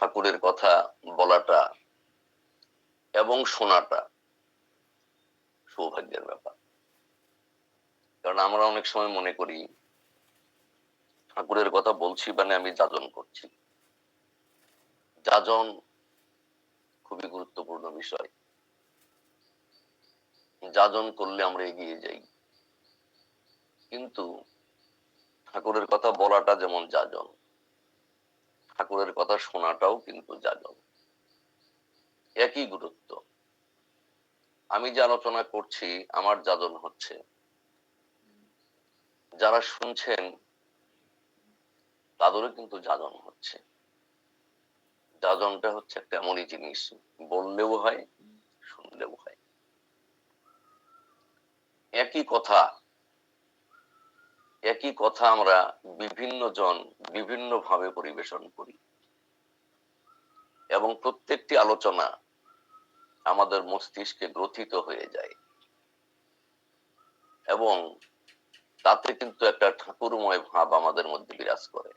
ঠাকুরের কথা বলাটা এবং শোনাটা সৌভাগ্যের ব্যাপার। কারণ আমরা অনেক সময় মনে করি, ঠাকুরের কথা বলছি মানে আমি যাজন করছি। যাজন খুবই গুরুত্বপূর্ণ বিষয়। যাজন করলে আমরা এগিয়ে যাই। কিন্তু ঠাকুরের কথা বলাটা যেমন যাজন ঠাকুরের কথা শোনাটাও কিন্তু যাজন একই গুরুত্ব। আমি যে আলোচনা করছি, আমার যাজন হচ্ছে। যারা শুনছেন, তাদেরও কিন্তু যাজন হচ্ছে। যাজনটা হচ্ছে একটা এমনই জিনিস, বললেও হয়, শুনলেও হয়। একই কথা একই কথা আমরা বিভিন্ন জন বিভিন্ন ভাবে পরিবেশন করি। এবং প্রত্যেকটি আলোচনা আমাদের মস্তিষ্কে গ্রথিত হয়ে যায়। এবং তাতে কিন্তু একটা ঠাকুরময় ভাব আমাদের মধ্যে বিরাজ করে।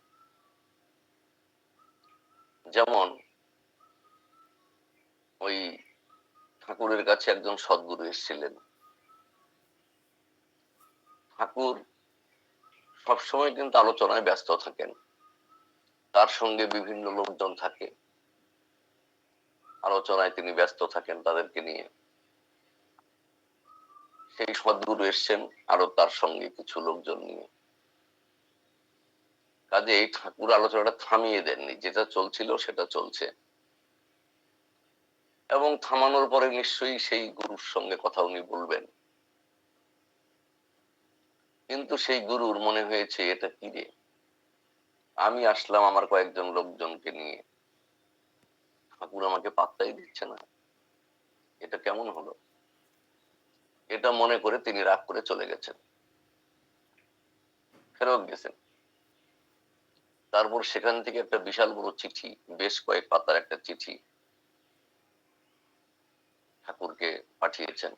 যেমন ওই ঠাকুরের কাছে একজন সদ্গুরু এসেছিলেন। ঠাকুর সবসময় কিন্তু আলোচনায় ব্যস্ত থাকেন। তার সঙ্গে বিভিন্ন লোকজন থাকে। আলোচনায় তিনি ব্যস্ত থাকেন তাদেরকে নিয়ে। সেই সদ্গুরু এসছেন আরও তার সঙ্গে কিছু লোকজন নিয়ে। কাজে এই ঠাকুর আলোচনাটা থামিয়ে দেননি। যেটা চলছিল সেটা চলছে। এবং থামানোর পরে নিশ্চয়ই সেই গুরুর সঙ্গে কথা উনি বলবেন। কিন্তু সেই গুরুর মনে হয়েছে, এটা কি রে? আমি আসলাম আমার কয়েকজন লোকজনকে নিয়ে। ঠাকুর আমাকে পাত্তাই দিচ্ছে না। এটা কেমন হলো? এটা মনে করে তিনি রাগ করে চলে গেছেন। ফেরত গেছেন। তারপর সেখান থেকে একটা বিশাল বড় চিঠি, বেশ কয়েক পাতার একটা চিঠি ঠাকুরকে পাঠিয়েছেন।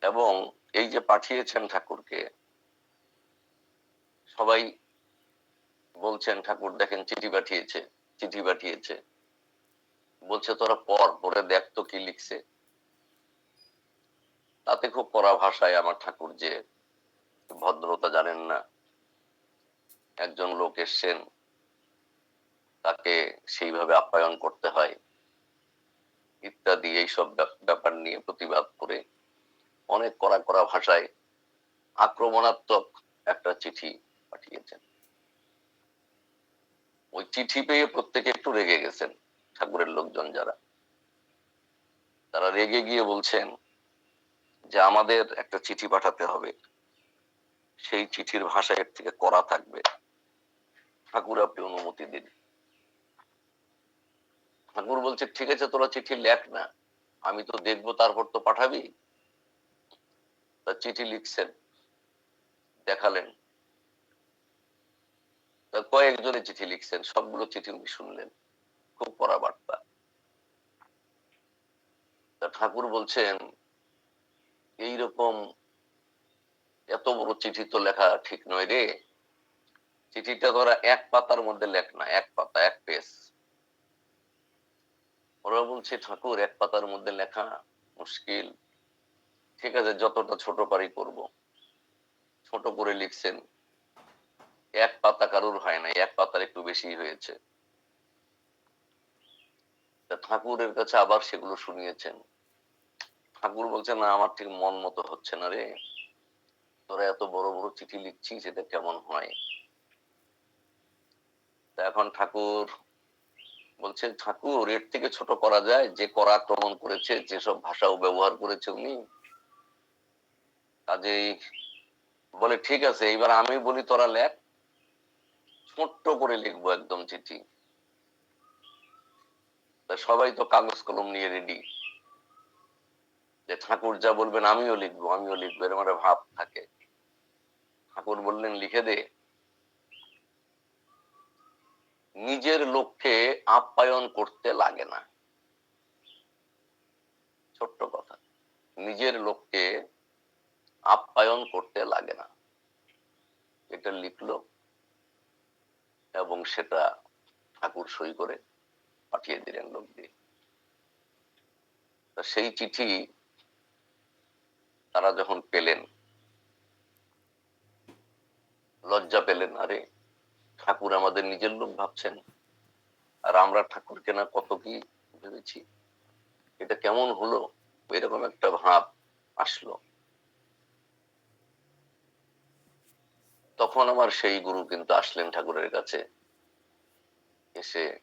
এবং এই যে পাঠিয়েছেন ঠাকুরকে, সবাই বলছেন, ঠাকুর দেখেন চিঠি পাঠিয়েছে চিঠি পাঠিয়েছে। বলছে, তোরা পর পরে দেখ তো কি লিখছে। তাতে খুব পড়া ভাষায় আমার ঠাকুর যে ভদ্রতা জানেন না। একজন লোক এসছেন, তাকে সেইভাবে আপ্যায়ন করতে হয়। ইত্যাদি, এইসব ব্যাপার নিয়ে প্রতিবাদ করে অনেক কড়া কড়া ভাষায় আক্রমণাত্মক একটা চিঠি পাঠিয়েছেন। ওই চিঠি পেয়ে প্রত্যেকে একটু রেগে গেছেন, ঠাকুরের লোকজন যারা। তারা রেগে গিয়ে বলছেন যে, আমাদের একটা চিঠি পাঠাতে হবে। সেই চিঠির ভাষা এর থেকে করা থাকবে। ঠাকুর, আপনি অনুমতি দিন। ঠাকুর বলছে, ঠিক আছে, তোরা চিঠি লেখ না। আমি তো দেখব, তারপর তো পাঠাবি। তা চিঠি লিখছেন, দেখালেন। কয়েকজনে চিঠি লিখছেন, সবগুলো চিঠি উনি শুনলেন। খুব পড়া বার্তা। তা ঠাকুর বলছেন, এইরকম এত বড় চিঠি তো লেখা ঠিক নয় রে। চিঠিটা ধরা এক পাতার মধ্যে লেখ না, এক পাতা, এক পেজ। ওরা বলছে, ঠাকুর, এক পাতার মধ্যে লেখা মুশকিল। ঠিক আছে, যতটা ছোট পারি করব। ছোট করে লিখছেন, এক পাতা কারুর হয় না এক পাতার একটু বেশি হয়েছে। ঠাকুরের কাছে আবার সেগুলো শুনিয়েছেন। ঠাকুর বলছে না, আমার ঠিক মন মতো হচ্ছে না রে। তোরা এত বড় বড় চিঠি লিখছিস, এটা কেমন হয়? তা এখন ঠাকুর বলছে, ঠাকুর, এর থেকে ছোট করা যায়, যে করা আক্রমণ করেছে, যেসব ভাষাও ব্যবহার করেছে উনি কাজেই বলে, ঠিক আছে, এইবার আমি বলি তোরা লেখ। ছোট্ট করে লিখব একদম চিঠি। সবাই তো কাগজ কলম নিয়ে রেডি যে ঠাকুর যা বলবেন আমিও লিখব আমিও লিখব, এরকম একটা ভাব থাকে। ঠাকুর বললেন, লিখে দে। নিজের লোককে আপ্যায়ন করতে লাগে না। ছোট্ট কথা। নিজের লোককে আপ্যায়ন করতে লাগে না। এটা লিখলো এবং সেটা ঠাকুর সই করে পাঠিয়ে দিলেন লোক দিয়ে সেই চিঠি তারা যখন পেলেন, লজ্জা পেলেন, আরে ঠাকুর আমাদের নিজের লোক ভাবছেন, আর আমরা ঠাকুরকে না কত কি ভেবেছি। এটা কেমন হলো? এরকম একটা ভাব আসলো। তখন আমার সেই গুরু কিন্তু আসলেন ঠাকুরের কাছে। এসে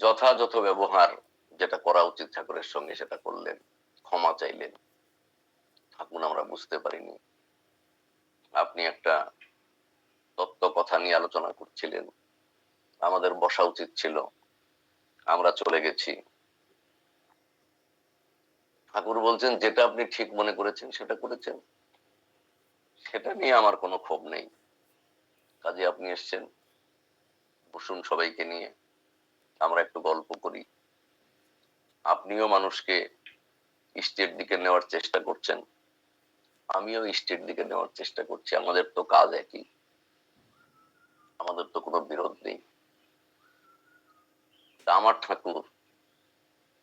যথাযথ ব্যবহার যেটা করা উচিত ঠাকুরের সঙ্গে সেটা করলেন, ক্ষমা চাইলেন। ঠাকুর আমরা বুঝতে পারিনি। আপনি একটা তত্ত্ব কথা নিয়ে আলোচনা করছিলেন। আমাদের বসা উচিত ছিল। আমরা চলে গেছি। ঠাকুর বলছেন, যেটা আপনি ঠিক মনে করেছেন সেটা করেছেন। সেটা নিয়ে আমার কোনো ক্ষোভ নেই। কাজে আপনি এসছেন। বসুন সবাইকে নিয়ে। আমরা একটু গল্প করি। আপনিও মানুষকে ইষ্টের দিকে নেওয়ার চেষ্টা করছেন। আমিও ইষ্টের দিকে নেওয়ার চেষ্টা করছি। আমাদের তো কাজ একই। আমাদের তো কোনো বিরোধ নেই। আমার ঠাকুর,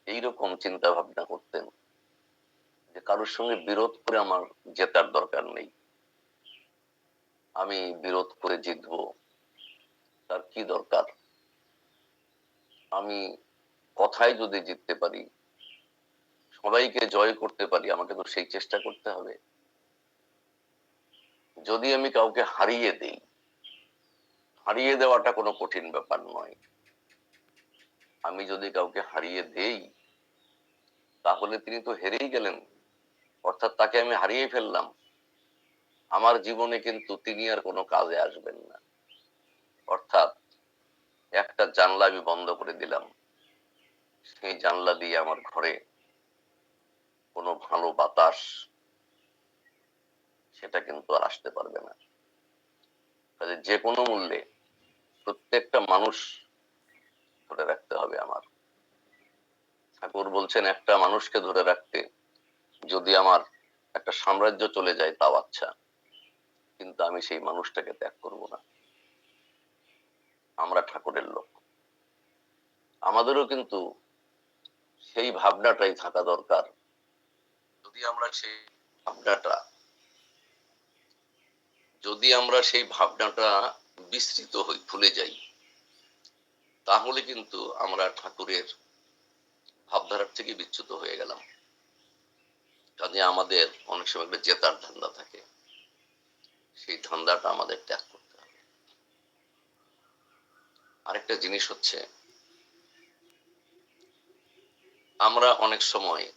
এইরকম চিন্তা ভাবনা করতেন যে কারোর সঙ্গে বিরোধ করে আমার জেতার দরকার নেই। আমি বিরোধ করে জিতবো। তার কি দরকার? আমি কথায় যদি জিততে পারি, সবাইকে জয় করতে পারি, আমাকে তো সেই চেষ্টা করতে হবে। যদি আমি কাউকে হারিয়ে দেই, হারিয়ে দেওয়াটা কোনো কঠিন ব্যাপার নয়। আমি যদি কাউকে হারিয়ে দেই, তাহলে তিনি তো হেরেই গেলেন। অর্থাৎ তাকে আমি হারিয়ে ফেললাম। আমার জীবনে কিন্তু তিনি আর কোনো কাজে আসবেন না। অর্থাৎ একটা জানলা আমি বন্ধ করে দিলাম। সেই জানলা দিয়ে আমার ঘরে কোনো ভালো বাতাস সেটা কিন্তু আর আসতে পারবে না। কাজে যে কোনো মূল্যে প্রত্যেকটা মানুষ ধরে রাখতে হবে আমার। ঠাকুর বলছেন, একটা মানুষকে ধরে রাখতে যদি আমার একটা সাম্রাজ্য চলে যায়, তাও আচ্ছা। কিন্তু আমি সেই মানুষটাকে ত্যাগ করব না। আমরা ঠাকুরের লোক। আমাদেরও কিন্তু সেই ভাবনাটাই থাকা দরকার। যদি আমরা সেই ভাবনাটা, যদি আমরা সেই ভাবনাটা বিস্তৃত হই, ভুলে যাই, তাহলে কিন্তু আমরা ঠাকুরের ভাবধারার থেকে বিচ্যুত হয়ে গেলাম। কাজে আমাদের অনেক সময় একটা জেতার ধান্দা থাকে। সেই ধান্দাটা আমাদের ত্যাগ করতে হবে। আরেকটা জিনিস হচ্ছে, আমরা অনেক সময়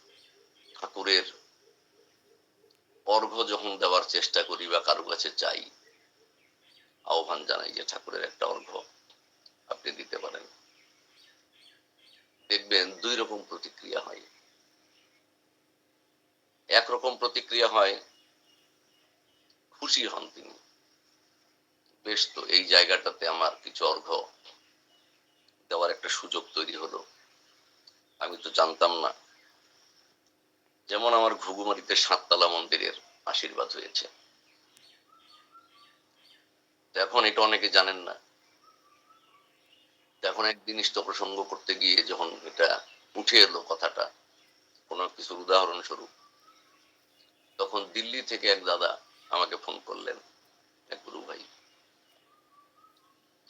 ঠাকুরের অর্ঘ্য যখন দেওয়ার চেষ্টা করি বা কারও কাছে চাই, আহ্বান জানাই যে ঠাকুরের একটা অর্ঘ্য আপনি দিতে পারেন। দেখবেন দুই রকম প্রতিক্রিয়া হয়। একরকম প্রতিক্রিয়া হয় খুশি হন তিনি। বেশ তো, এই জায়গাটাতে আমার কিছু অর্ঘ্য দেওয়ার একটা সুযোগ তৈরি হলো। আমি তো জানতাম না। যেমন আমার ঘুঘুমারিতে সাততলা মন্দিরের আশীর্বাদ হয়েছে। এখন এটা অনেকে জানেন না। এখন একদিন ইষ্ট প্রসঙ্গ করতে গিয়ে যখন এটা উঠে এলো কথাটা, কোনো কিছুর উদাহরণস্বরূপ, তখন দিল্লি থেকে এক দাদা আমাকে ফোন করলেন, এক গুরু ভাই।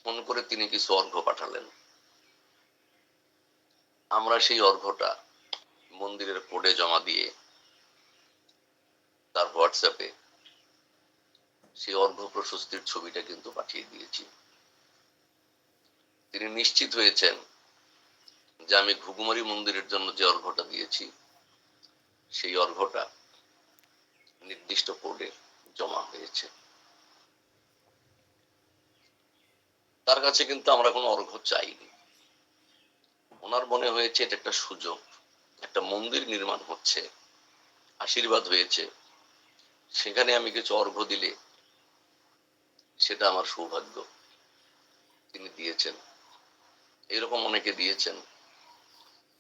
ফোন করে তিনি কিছু অর্ঘ্য পাঠালেন। আমরা সেই অর্ঘ্যটা মন্দিরের কোডে জমা দিয়ে তার হোয়াটসঅ্যাপে সেই অর্ঘ্য প্রশস্তির ছবিটা কিন্তু পাঠিয়ে দিয়েছি। তিনি নিশ্চিত হয়েছেন যে আমি ঘুঘুমারি মন্দিরের জন্য যে অর্ঘ্যটা দিয়েছি, সেই অর্ঘ্যটা নির্দিষ্ট কোডে জমা হয়েছে। তার কাছে কিন্তু আমরা কোনো অর্ঘ্য চাইনি। ওনার মনে হয়েছে এটা একটা সুযোগ, একটা মন্দির নির্মাণ হচ্ছে, আশীর্বাদ হয়েছে। সেখানে আমি কিছু অর্ঘ্য দিলে সেটা আমার সৌভাগ্য। তিনি দিয়েছেন। এরকম অনেকে দিয়েছেন।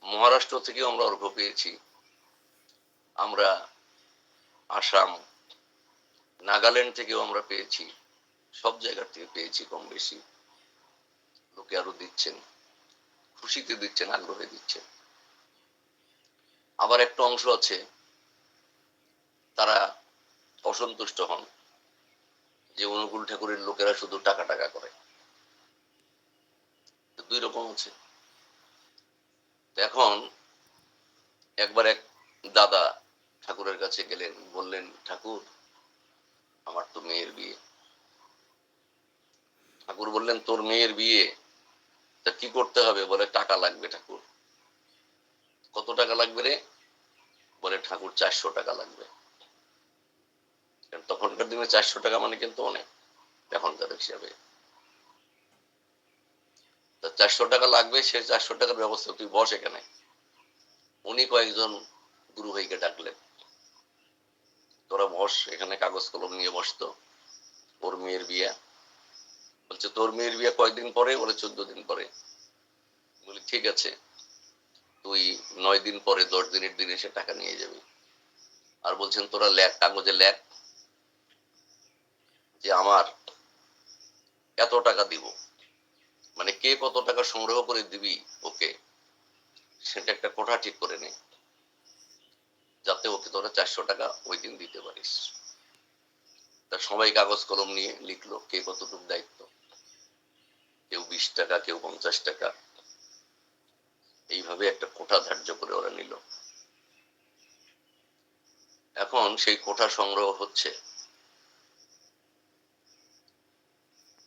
মহারাষ্ট্র থেকেও আমরা অর্ঘ পেয়েছি। আমরা আসাম নাগাল্যান্ড থেকেও আমরা পেয়েছি, সব জায়গার থেকে পেয়েছি কম বেশি। লোকে আরও দিচ্ছেন, খুশিতে দিচ্ছেন, আগ্রহে দিচ্ছেন। আবার একটা অংশ আছে, তারা অসন্তুষ্ট হন, যে অনুকূল ঠাকুরের লোকেরা শুধু টাকা টাকা করে। দুই রকম আছে। এখন একবার এক দাদা ঠাকুরের কাছে গেলেন, বললেন, ঠাকুর আমার তো মেয়ের বিয়ে। ঠাকুর বললেন, তোর মেয়ের বিয়ে? তা কি করতে হবে? বলে, টাকা লাগবে ঠাকুর। কত টাকা লাগবে রে? বলে, ঠাকুর, চারশো টাকা লাগবে। তখনকার দিনে চারশো টাকা মানে কিন্তু অনেক। এখনকার হিসাবে। তা চারশো টাকা লাগবে, সে চারশো টাকার ব্যবস্থা তুই বস এখানে। উনি কয়েকজন গুরু ভাইকে ডাকলেন। তোরা বস, এখানে কাগজ কলম নিয়ে বসতো ওর মেয়ের বিয়ে। বলছে, তোর মেয়ের বিয়ে কয়েকদিন পরে? বলে, চোদ্দ দিন পরে। বলি, ঠিক আছে। তুই নয় দিন পরে, দশ দিনের দিন এসে টাকা নিয়ে যাবি। আর বলছেন, তোরা লেখ, কাগজে লেখ যে আমার এত টাকা দিব। মানে কে কত টাকা সংগ্রহ করে দিবি ওকে? সেটা একটা কোঠা ঠিক করে নে। যাতে ওকে তোরা চারশো টাকা ওই দিন দিতে পারিস। তা সবাই কাগজ কলম নিয়ে লিখলো, কে কতটুকু দায়িত্ব? কেউ বিশ টাকা, কেউ পঞ্চাশ টাকা। এইভাবে একটা কোঠা ধার্য করে ওরা নিল। এখন সেই কোঠা সংগ্রহ হচ্ছে।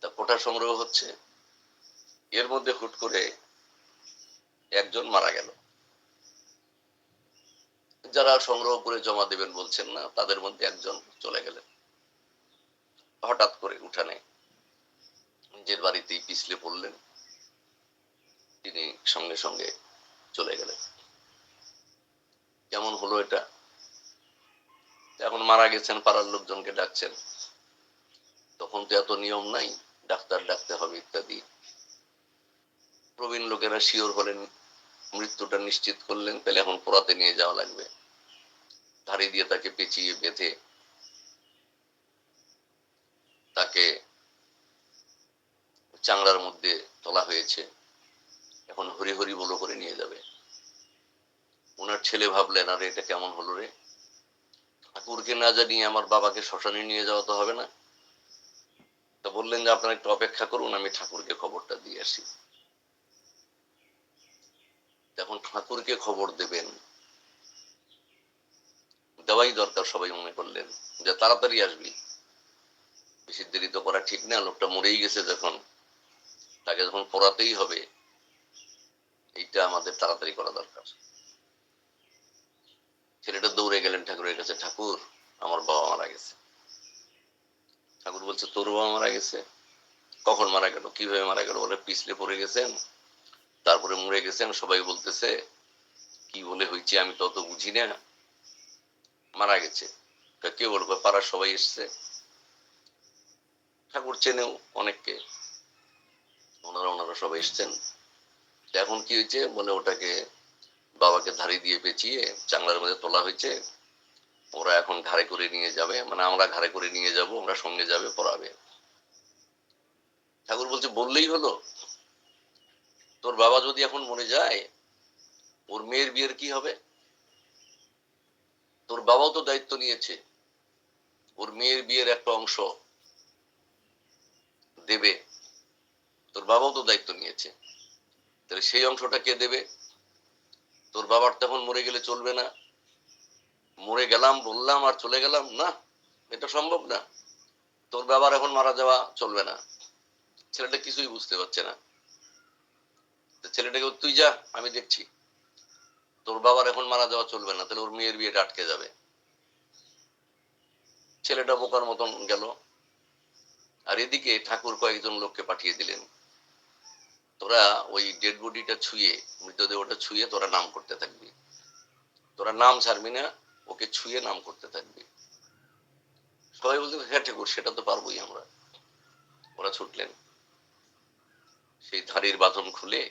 তা কোঠা সংগ্রহ হচ্ছে, এর মধ্যে হুট করে একজন মারা গেল। যারা সংগ্রহ করে জমা দেবেন বলছেন না, তাদের মধ্যে একজন চলে গেলেন। হঠাৎ করে উঠানে নিজের বাড়িতেই পিছলে পড়লেন। তিনি সঙ্গে সঙ্গে চলে গেলেন। কেমন হলো এটা? এখন মারা গেছেন, পাড়ার লোকজনকে ডাকছেন। তখন তো এত নিয়ম নাই, ডাক্তার ডাকতে হবে ইত্যাদি। প্রবীণ লোকেরা শিওর হলেন মৃত্যুটা নিশ্চিত করলেন, তাহলে এখন পোড়াতে নিয়ে যাওয়া লাগবে। ধাড়ি দিয়ে তাকে পেঁচিয়ে বেঁধে তাকে চাংড়ার মধ্যে তোলা হয়েছে। এখন হরি হরি বলো করে নিয়ে যাবে। ওনার ছেলে ভাবলেন, আরে, এটা কেমন হলো রে? ঠাকুরকে না জানিয়ে আমার বাবাকে শ্মশানে নিয়ে যাওয়া তো হবে না। তা বললেন যে, আপনারা একটু অপেক্ষা করুন, আমি ঠাকুরকে খবরটা দিয়ে আসি। এখন ঠাকুরকে খবর দেবেন। দেওয়াই দরকার সবাই মনে করলেন, যে তাড়াতাড়ি আসবি। বেশি দেরি তো করা ঠিক না, লোকটা মরেই গেছে যখন। তাকে যখন পড়াতেই হবে, এইটা আমাদের তাড়াতাড়ি করা দরকার। ছেলেটা দৌড়ে গেলেন ঠাকুরের কাছে, ঠাকুর, আমার বাবা মারা গেছে। ঠাকুর বলছে, তোর বাবা মারা গেছে? কখন মারা গেল? কীভাবে মারা গেল? বলে, পিছলে পড়ে গেছেন? তারপরে মরে গেছেন সবাই বলতেছে, কি বলে হয়েছে আমি তত বুঝি না। মারা গেছে। তা কে বলব? পাড়ার সবাই এসছে। ঠাকুর চেনেও অনেককে। ওনারা ওনারা সবাই এসছেন। এখন কি হয়েছে? বলে ওটাকে বাবাকে ধারে দিয়ে পেঁচিয়ে চাংলার মধ্যে তোলা হয়েছে। ওরা এখন ঘাড়ে করে নিয়ে যাবে। মানে আমরা ঘাড়ে করে নিয়ে যাব আমরা সঙ্গে যাবে, পড়াবে। ঠাকুর বলছে, বললেই হলো? তোর বাবা যদি এখন মরে যায়, ওর মেয়ের বিয়ের কি হবে? তোর বাবাও তো দায়িত্ব নিয়েছে, ওর মেয়ের বিয়ের একটা অংশ দেবে, তোর বাবাও তো দায়িত্ব নিয়েছে। তাহলে সেই অংশটা কে দেবে? তোর বাবার তখন মরে গেলে চলবে না। মরে গেলাম, বললাম আর চলে গেলাম, না, এটা সম্ভব না। তোর বাবার এখন মারা যাওয়া চলবে না। ছেলেটা কিছুই বুঝতে পারছে না। ছেলেটাকে তুই যা, আমি দেখছি। তোর বাবার এখন মারা যাওয়া চলবে না, তাহলে ওর মেয়ের বিয়েটা আটকে যাবে। ছেলেটা বোকার মতন গেল। আর এদিকে ঠাকুর কয়েকজন লোককে পাঠিয়ে দিলেন। তোরা ওই ডেড বডিটা ছুঁয়ে, মৃতদেহটা ছুঁয়ে তোরা নাম করতে থাকবি। তোরা নাম ছাড়বি না, ওকে ছুঁয়ে নাম করতে থাকবি। সবাই বলতে হ্যাঁ ঠাকুর, সেটা তো পারবোই আমরা। ওরা ছুটলেন। সেই ধাড়ির বাঁধন খুলে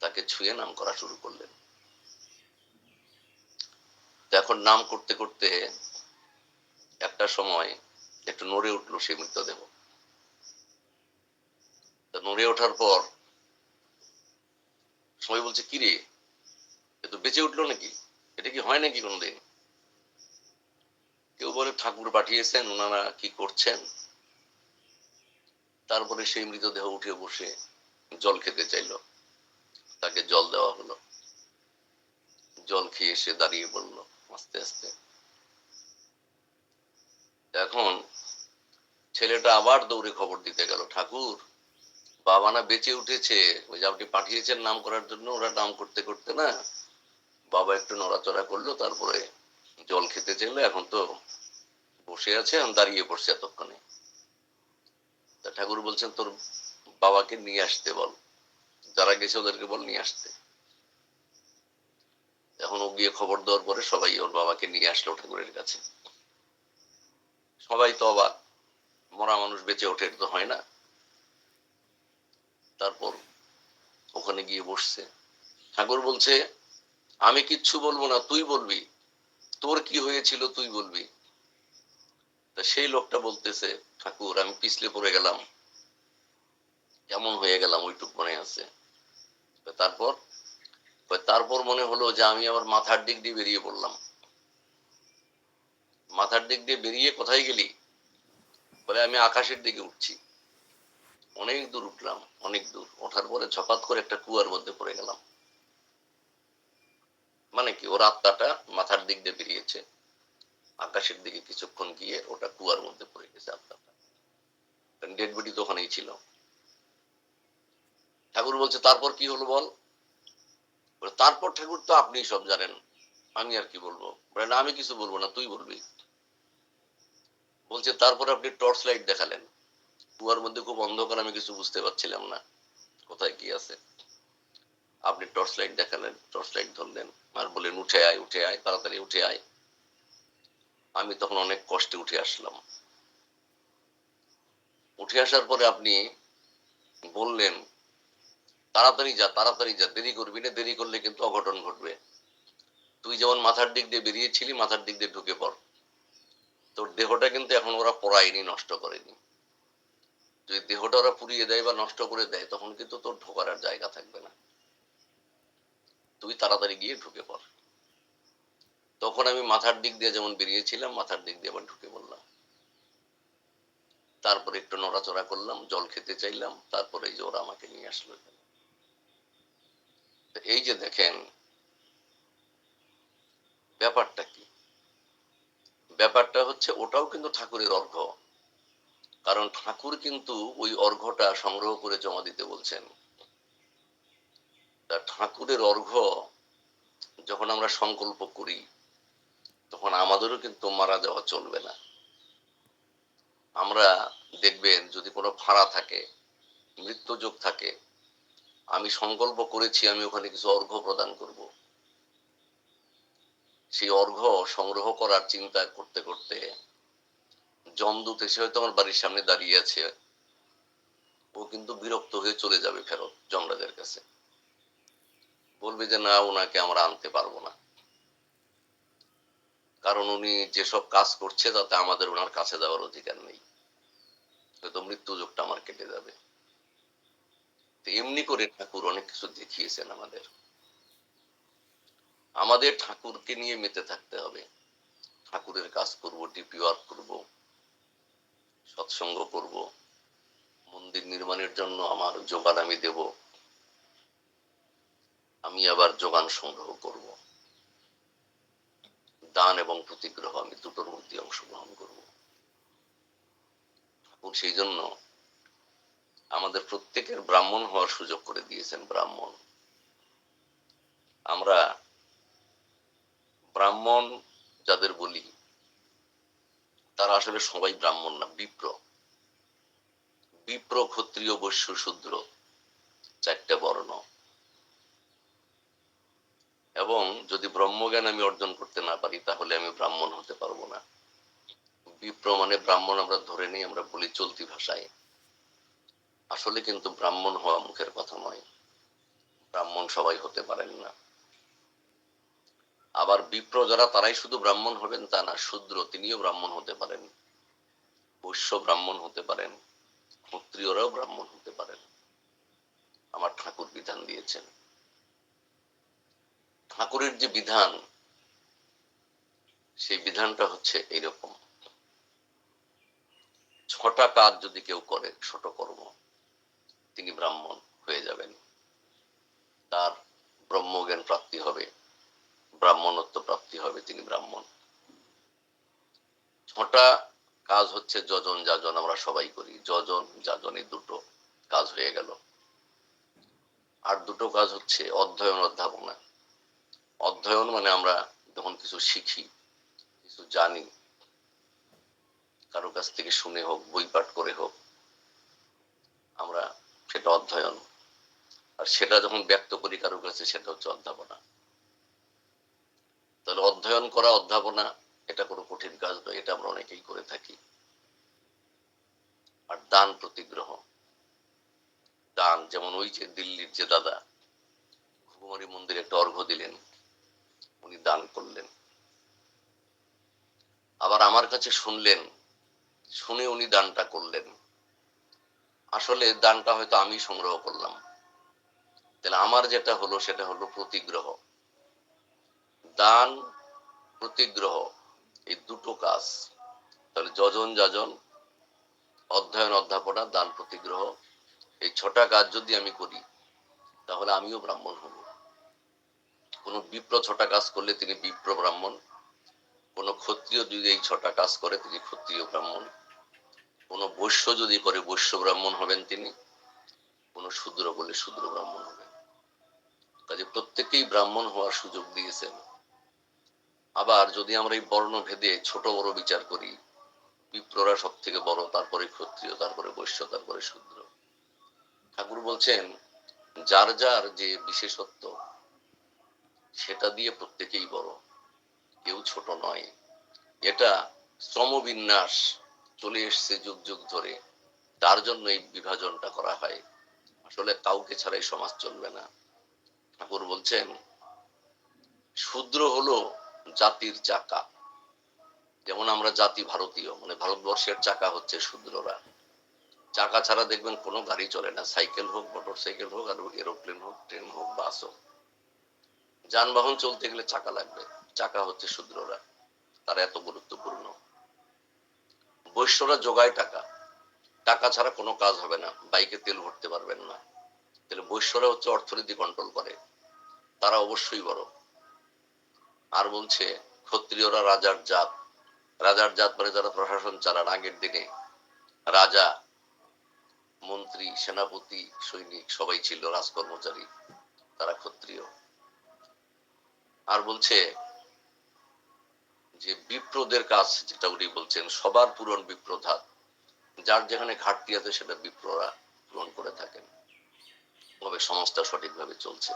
তাকে ছুঁয়ে নাম করা শুরু করলেন। এখন নাম করতে করতে একটা সময় একটু নড়ে উঠল সেই মৃতদেহ। নড়ে ওঠার পর সবাই বলছে কিরে এ তো বেঁচে উঠল নাকি? এটা কি হয় নাকি কোনোদিন? কেউ বলে, ঠাকুর পাঠিয়েছেন ওনারা কি করছেন? তারপরে সেই মৃতদেহ উঠে বসে জল খেতে চাইলো। তাকে জল দেওয়া হলো। জল খেয়ে এসে দাঁড়িয়ে পড়ল আস্তে আস্তে। এখন ছেলেটা আবার দৌড়ে খবর দিতে গেল, ঠাকুর, বাবা না বেঁচে উঠেছে। ওই যে আপনি পাঠিয়েছেন নাম করার জন্য, ওরা নাম করতে করতে না, বাবা একটু নড়াচড়া করল, তারপরে জল খেতে চাইলো, এখন তো বসে আছে আমি দাঁড়িয়ে পড়ছে এতক্ষণে। তা ঠাকুর বলছেন, তোর বাবাকে নিয়ে আসতে বল। যারা গেছে ওদেরকে বল নিয়ে আসতে। এখন ও গিয়ে খবর দেওয়ার পরে সবাই ওর বাবাকে নিয়ে আসলো ঠাকুরের কাছে। সবাই তো অবাক, মরা মানুষ বেঁচে ওঠে তো হয় না। তারপর ওখানে গিয়ে বসছে। ঠাকুর বলছে, আমি কিচ্ছু বলব না, তুই বলবি। তোর কি হয়েছিল তুই বলবি। তা সেই লোকটা বলতেছে, ঠাকুর, আমি পিছলে পড়ে গেলাম। কেমন হয়ে গেলাম ওইটুক মনে আছে? তারপর তারপর মনে হলো যে আমি আমার মাথার দিক দিয়ে বেরিয়ে পড়লাম। মাথার দিক দিয়ে বেরিয়ে কোথায় গেলি? বলে আমি আকাশের দিকে উঠছি। অনেক দূর উঠলাম, অনেক দূর। ওঠার পরে ঝপাত করে একটা কুয়ার মধ্যে পড়ে গেলাম। মানে কি ওর আত্মাটা মাথার দিক দিয়ে বেরিয়েছে। আকাশের দিকে কিছুক্ষণ গিয়ে ওটা কুয়ার মধ্যে পড়ে গেছে আত্মাটা ডেড বডি তো ওখানেই ছিল। ঠাকুর বলছে, তারপর কি হলো বল? তারপর ঠাকুর তো আপনি সব জানেন। আমি আর কি বলব? বলে, না, আমি কিছু বলব না, তুই বলবি। বলছে, তারপর আপনি টর্চ লাইট দেখালেন। কুয়ার মধ্যে খুব অন্ধকার, আমি কিছু বুঝতে পারছিলাম না। কোথায় কি আছে? আপনি টর্চ লাইট দেখালেন, টর্চ লাইট ধরলেন। আর বললেন, উঠে আয় উঠে আয়, তাড়াতাড়ি উঠে আয়। আমি তখন অনেক কষ্টে উঠে আসলাম। উঠে আসার পরে আপনি বললেন তাড়াতাড়ি যা তাড়াতাড়ি যা। দেরি করবি না, দেরি করলে কিন্তু অঘটন ঘটবে। তুই যেমন মাথার দিক দিয়ে বেরিয়েছিলি, মাথার দিক দিয়ে ঢুকে পড়। তোর দেহটা কিন্তু এখন ওরা পড়ায়নি, নষ্ট করেনি। যদি দেহটা ওরা পুড়িয়ে দেয় বা নষ্ট করে দেয়, তখন কিন্তু তোর ঢোকার আর জায়গা থাকবে না। তুই তাড়াতাড়ি গিয়ে ঢুকে পড়। তখন আমি মাথার দিক দিয়ে যেমন বেরিয়েছিলাম, মাথার দিক দিয়ে আবার ঢুকে পড়লাম। তারপরে একটু নড়াচড়া করলাম, জল খেতে চাইলাম, তারপরে যে ওরা আমাকে নিয়ে আসলো এই যে দেখেন, ব্যাপারটা কি? ব্যাপারটা হচ্ছে ওটাও কিন্তু ঠাকুরের অর্ঘ। কারণ ঠাকুর কিন্তু ওই অর্ঘটা সংগ্রহ করে জমা দিতে বলছেন। তা ঠাকুরের অর্ঘ যখন আমরা সংকল্প করি, তখন আমাদেরও কিন্তু মারা যাওয়া চলবে না। আমরা দেখবেন যদি কোনো ফাঁড়া থাকে, মৃত্যুযোগ থাকে আমি সংকল্প করেছি, আমি ওখানে কিছু অর্ঘ প্রদান করব। সেই অর্ঘ সংগ্রহ করার চিন্তা করতে করতে জমদূত এসে হয়তো আমার বাড়ির সামনে দাঁড়িয়ে আছে। ও কিন্তু বিরক্ত হয়ে চলে যাবে ফেরত জমরাজের কাছে। বলবে যে, না, ওনাকে আমরা আনতে পারব না। কারণ উনি যেসব কাজ করছে, তাতে আমাদের ওনার কাছে যাওয়ার অধিকার নেই। হয়তো মৃত্যু যোগটা আমার কেটে যাবে। এমনি করে ঠাকুর অনেক কিছু দেখিয়েছেন আমাদের। আমাদের ঠাকুরকে নিয়ে মেতে থাকতে হবে। ঠাকুরের কাজ করব ডিপি ওয়ার্ক করব, সৎসঙ্গ করব, মন্দির নির্মাণের জন্য আমার যোগান আমি দেব। আমি আবার যোগান সংগ্রহ করব। দান এবং প্রতিগ্রহ আমি দুটোর মধ্যে অংশগ্রহণ করব। ঠাকুর সেই জন্য আমাদের প্রত্যেকের ব্রাহ্মণ হওয়ার সুযোগ করে দিয়েছেন ব্রাহ্মণ। আমরা ব্রাহ্মণ যাদের বলি, তারা আসলে সবাই ব্রাহ্মণ না, বিপ্র। বিপ্র, ক্ষত্রিয়, বৈশ্য, শূদ্র, চারটে বর্ণ। এবং যদি ব্রহ্মজ্ঞান আমি অর্জন করতে না পারি, তাহলে আমি ব্রাহ্মণ হতে পারব না। বিপ্র মানে ব্রাহ্মণ আমরা ধরে নিই, আমরা বলি চলতি ভাষায়। আসলে কিন্তু ব্রাহ্মণ হওয়া মুখের কথা নয়। ব্রাহ্মণ সবাই হতে পারেন না। আবার বিপ্র যারা তারাই শুধু ব্রাহ্মণ হবেন তা না, শূদ্র তিনিও ব্রাহ্মণ হতে পারেন। বৈশ্য ব্রাহ্মণ হতে পারেন, ক্ষত্রিয়রাও ব্রাহ্মণ হতে পারেন। আমার ঠাকুর বিধান দিয়েছেন। ঠাকুরের যে বিধান, সেই বিধানটা হচ্ছে এইরকম। ছটা কাজ যদি কেউ করে, ছোট কর্ম। তিনি ব্রাহ্মণ হয়ে যাবেন। তার ব্রহ্মজ্ঞান প্রাপ্তি হবে, ব্রাহ্মণত্ব প্রাপ্তি হবে তিনি ব্রাহ্মণ। ছটা কাজ হচ্ছে যজন যাজন আমরা সবাই করি, যজন যাজন এই দুটো কাজ হয়ে গেল। আর দুটো কাজ হচ্ছে অধ্যয়ন অধ্যাপনা। অধ্যয়ন মানে আমরা যখন কিছু শিখি, কিছু জানি, কারও কাছ থেকে শুনে হোক, বই পাঠ করে হোক, আমরা সেটা অধ্যয়ন। আর সেটা যখন ব্যক্ত করি কারও কাছে, সেটা হচ্ছে অধ্যাপনা। তাহলে অধ্যয়ন করা, অধ্যাপনা, এটা কোনো কঠিন কাজ নয়, এটা আমরা অনেকেই করে থাকি। আর দান প্রতিগ্রহ। দান, যেমন ওই যে দিল্লির যে দাদা ঘুঘুমারি মন্দিরে একটা অর্ঘ্য দিলেন, উনি দান করলেন। আবার আমার কাছে শুনলেন, শুনে উনি দানটা করলেন। আসলে দানটা হয়তো আমি সংগ্রহ করলাম। তাহলে আমার যেটা হলো সেটা হলো প্রতিগ্রহ। দান, প্রতিগ্রহ, এই দুটো কাজ। তাহলে যজন যাজন, অধ্যয়ন, অধ্যাপনা, দান, প্রতিগ্রহ, এই ছটা কাজ যদি আমি করি, তাহলে আমিও ব্রাহ্মণ হব। কোন বিপ্র ছটা কাজ করলে তিনি বিপ্র ব্রাহ্মণ, কোন ক্ষত্রিয় যদি এই ছটা কাজ করে, তিনি ক্ষত্রিয় ব্রাহ্মণ। কোন বৈশ্য যদি করে বৈশ্য ব্রাহ্মণ হবেন তিনি, কোন শূদ্র বলে শূদ্র ব্রাহ্মণ হবেন। কাজে প্রত্যেকেই ব্রাহ্মণ হওয়ার সুযোগ দিয়েছেন। আবার যদি আমরা এই বর্ণ ভেদে ছোট বড় বিচার করি, বিপ্ররা সব থেকে বড়, তারপরে ক্ষত্রিয়, তারপরে বৈশ্য, তারপরে শূদ্র। ঠাকুর বলছেন, যার যার যে বিশেষত্ব, সেটা দিয়ে প্রত্যেকেই বড়, কেউ ছোট নয়। এটা শ্রমবিন্যাস চলে এসছে যুগ যুগ ধরে। তার জন্য এই বিভাজনটা করা হয়। আসলে কাউকে ছাড়াই সমাজ চলবে না। ঠাকুর বলছেন, শূদ্র হলো জাতির চাকা। যেমন আমরা জাতি ভারতীয় মানে ভারতবর্ষের চাকা হচ্ছে শূদ্ররা। চাকা ছাড়া দেখবেন কোনো গাড়ি চলে না। সাইকেল হোক মোটর সাইকেল হোক, আর এরোপ্লেন হোক, ট্রেন হোক, বাস হোক। যানবাহন চলতে গেলে চাকা লাগবে। চাকা হচ্ছে শূদ্ররা। তারা এত গুরুত্বপূর্ণ। বৈশ্যরা যোগায় টাকা। টাকা ছাড়া কোনো কাজ হবে না। বাইকে তেল ভরতে পারবেন না। তাহলে বৈশ্যরা হচ্ছে অর্থনীতি কন্ট্রোল করে। তারা অবশ্যই বড়। আর বলছে, ক্ষত্রিয়রা রাজার জাত। রাজার জাত মানে যারা প্রশাসন চালান আগের দিনে। রাজা, মন্ত্রী, সেনাপতি, সৈনিক সবাই ছিল, রাজকর্মচারী। তারা ক্ষত্রিয়। আর বলছে যে বিপ্রদের কাজ, যেটা উনি বলছেন, সবার পূরণ বিপ্রধাত যার যেখানে ঘাটতি আছে, সেটা বিপ্ররা পূরণ করে থাকেন। তবে সমাজটা সঠিকভাবে চলছে।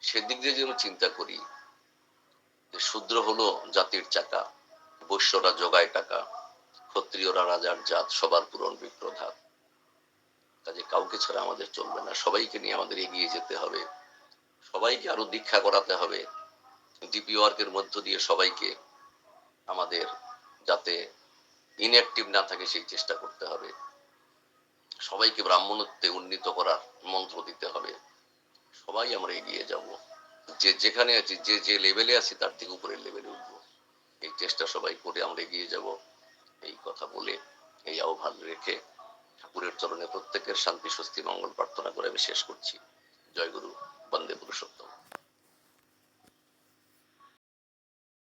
সেদিক দিয়ে আমি চিন্তা করি, যে শূদ্র হলো জাতির চাকা, বৈশ্যরা জোগায় টাকা, ক্ষত্রিয়রা রাজার জাত, সবার পূরণ বিপ্রধাত কাজে কাউকে ছাড়া আমাদের চলবে না। সবাইকে নিয়ে আমাদের এগিয়ে যেতে হবে। সবাইকে আরও দীক্ষা করাতে হবে। ডিপি মধ্য দিয়ে সবাইকে আমাদের যাতে ইনঅ্যাক্টিভ না থাকে সেই চেষ্টা করতে হবে। সবাইকে ব্রাহ্মণত্বে উন্নীত করার মন্ত্র দিতে হবে। সবাই আমরা এগিয়ে যাব। যে যেখানে আছি, যে যে লেভেলে আছি, তার থেকে উপরের লেভেলে উঠবো। এই চেষ্টা সবাই করে আমরা এগিয়ে যাব। এই কথা বলে, এই আহ্বান রেখে ঠাকুরের চরণে প্রত্যেকের শান্তি, স্বস্তি, মঙ্গল প্রার্থনা করে আমি শেষ করছি। জয় গুরু, বন্দে